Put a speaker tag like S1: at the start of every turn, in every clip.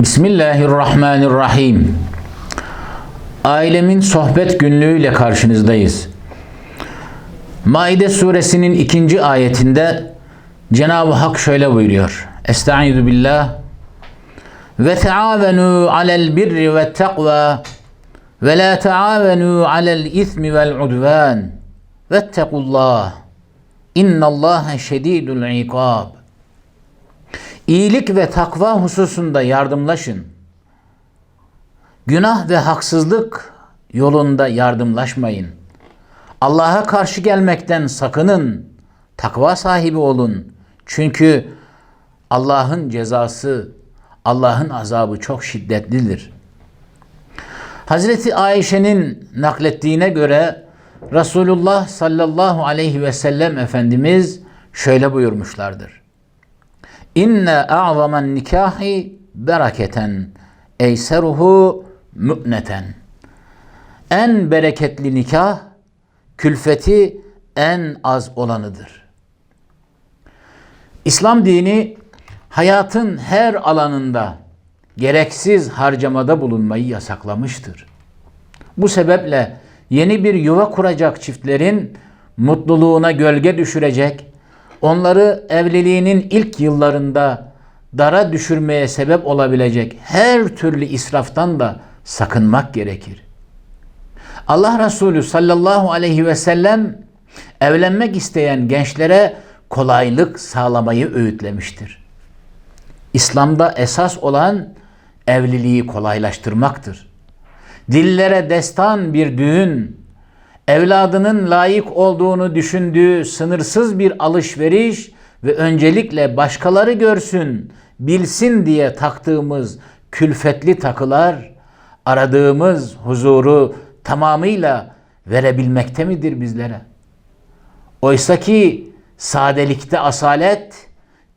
S1: Bismillahirrahmanirrahim. Ailemin sohbet günlüğüyle karşınızdayız. Maide suresinin ikinci ayetinde Cenab-ı Hak şöyle buyuruyor. Estaizu billah. Ve teavenu alel birri ve takva ve la teavenu alel ismi vel udvan. Vettekullah. İnnallâhe şedîdul ikab. İyilik ve takva hususunda yardımlaşın. Günah ve haksızlık yolunda yardımlaşmayın. Allah'a karşı gelmekten sakının. Takva sahibi olun. Çünkü Allah'ın cezası, Allah'ın azabı çok şiddetlidir. Hazreti Ayşe'nin naklettiğine göre Resulullah sallallahu aleyhi ve sellem Efendimiz şöyle buyurmuşlardır. İnne a'zaman nikahi bereketen eyseruhu mü'neten. En bereketli nikah külfeti en az olanıdır. İslam dini hayatın her alanında gereksiz harcamada bulunmayı yasaklamıştır. Bu sebeple yeni bir yuva kuracak çiftlerin mutluluğuna gölge düşürecek, onları evliliğinin ilk yıllarında dara düşürmeye sebep olabilecek her türlü israftan da sakınmak gerekir. Allah Resulü sallallahu aleyhi ve sellem evlenmek isteyen gençlere kolaylık sağlamayı öğütlemiştir. İslam'da esas olan evliliği kolaylaştırmaktır. Dillere destan bir düğün, evladının layık olduğunu düşündüğü sınırsız bir alışveriş ve öncelikle başkaları görsün, bilsin diye taktığımız külfetli takılar aradığımız huzuru tamamıyla verebilmekte midir bizlere? Oysa ki sadelikte asalet,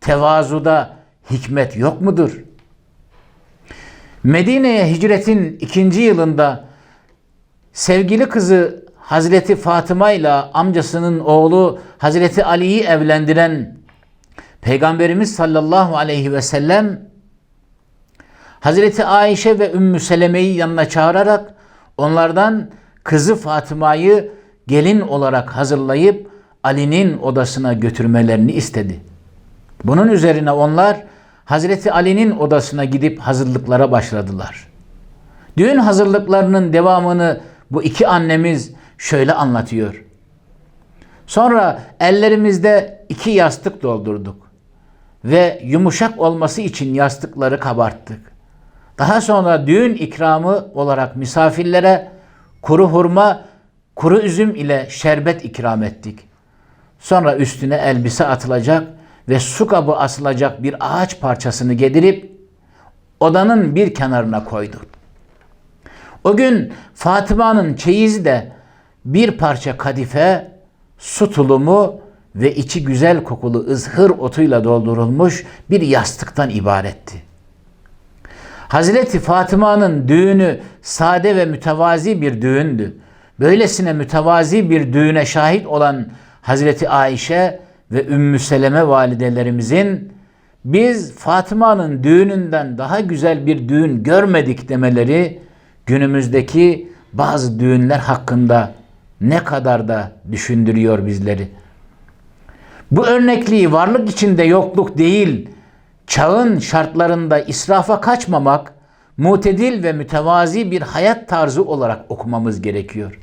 S1: tevazuda hikmet yok mudur? Medine'ye hicretin ikinci yılında sevgili kızı Hazreti Fatıma ile amcasının oğlu Hazreti Ali'yi evlendiren Peygamberimiz sallallahu aleyhi ve sellem Hazreti Ayşe ve Ümmü Seleme'yi yanına çağırarak onlardan kızı Fatıma'yı gelin olarak hazırlayıp Ali'nin odasına götürmelerini istedi. Bunun üzerine onlar Hazreti Ali'nin odasına gidip hazırlıklara başladılar. Düğün hazırlıklarının devamını bu iki annemiz şöyle anlatıyor. Sonra ellerimizde iki yastık doldurduk ve yumuşak olması için yastıkları kabarttık. Daha sonra düğün ikramı olarak misafirlere kuru hurma, kuru üzüm ile şerbet ikram ettik. Sonra üstüne elbise atılacak ve su kabı asılacak bir ağaç parçasını getirip odanın bir kenarına koydu. O gün Fatıma'nın çeyizi de bir parça kadife, su tulumu ve içi güzel kokulu ızhır otuyla doldurulmuş bir yastıktan ibaretti. Hazreti Fatıma'nın düğünü sade ve mütevazi bir düğündü. Böylesine mütevazi bir düğüne şahit olan Hazreti Ayşe ve Ümmü Seleme validelerimizin biz Fatıma'nın düğününden daha güzel bir düğün görmedik demeleri günümüzdeki bazı düğünler hakkında ne kadar da düşündürüyor bizleri. Bu örnekliği varlık içinde yokluk değil, çağın şartlarında israfa kaçmamak, mutedil ve mütevazi bir hayat tarzı olarak okumamız gerekiyor.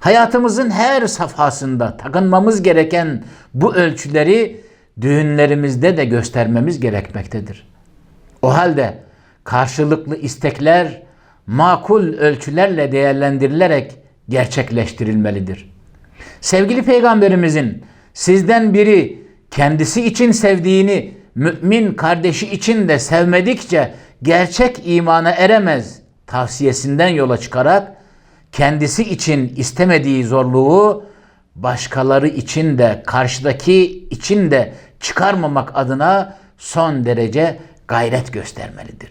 S1: Hayatımızın her safhasında takınmamız gereken bu ölçüleri düğünlerimizde de göstermemiz gerekmektedir. O halde karşılıklı istekler makul ölçülerle değerlendirilerek gerçekleştirilmelidir. Sevgili peygamberimizin sizden biri kendisi için sevdiğini mümin kardeşi için de sevmedikçe gerçek imana eremez tavsiyesinden yola çıkarak kendisi için istemediği zorluğu başkaları için de karşıdaki için de çıkarmamak adına son derece gayret göstermelidir.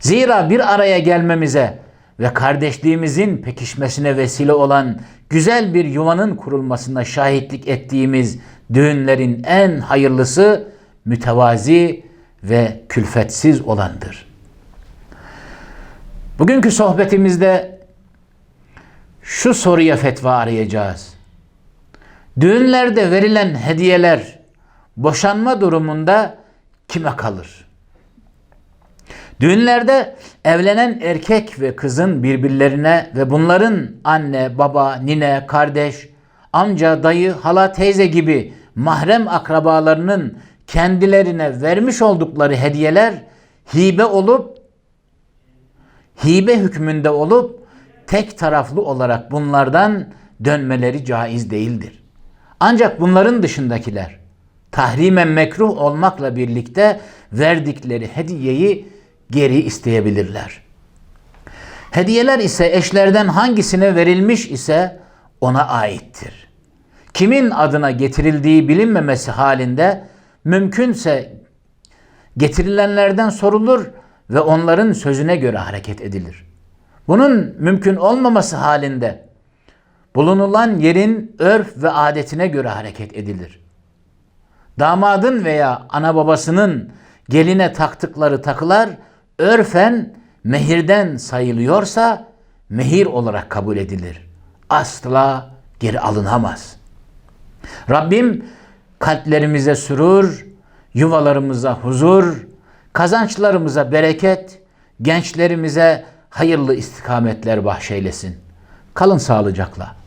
S1: Zira bir araya gelmemize ve kardeşliğimizin pekişmesine vesile olan güzel bir yuvanın kurulmasına şahitlik ettiğimiz düğünlerin en hayırlısı mütevazi ve külfetsiz olandır. Bugünkü sohbetimizde şu soruya fetva arayacağız. Düğünlerde verilen hediyeler boşanma durumunda kime kalır? Düğünlerde evlenen erkek ve kızın birbirlerine ve bunların anne, baba, nine, kardeş, amca, dayı, hala, teyze gibi mahrem akrabalarının kendilerine vermiş oldukları hediyeler hibe olup hibe hükmünde olup tek taraflı olarak bunlardan dönmeleri caiz değildir. Ancak bunların dışındakiler tahrimen mekruh olmakla birlikte verdikleri hediyeyi geri isteyebilirler. Hediyeler ise eşlerden hangisine verilmiş ise ona aittir. Kimin adına getirildiği bilinmemesi halinde mümkünse getirilenlerden sorulur ve onların sözüne göre hareket edilir. Bunun mümkün olmaması halinde bulunulan yerin örf ve adetine göre hareket edilir. Damadın veya ana babasının geline taktıkları takılar örfen mehirden sayılıyorsa mehir olarak kabul edilir. Asla geri alınamaz. Rabbim kalplerimize sürur, yuvalarımıza huzur, kazançlarımıza bereket, gençlerimize hayırlı istikametler bahşeylesin. Kalın sağlıcakla.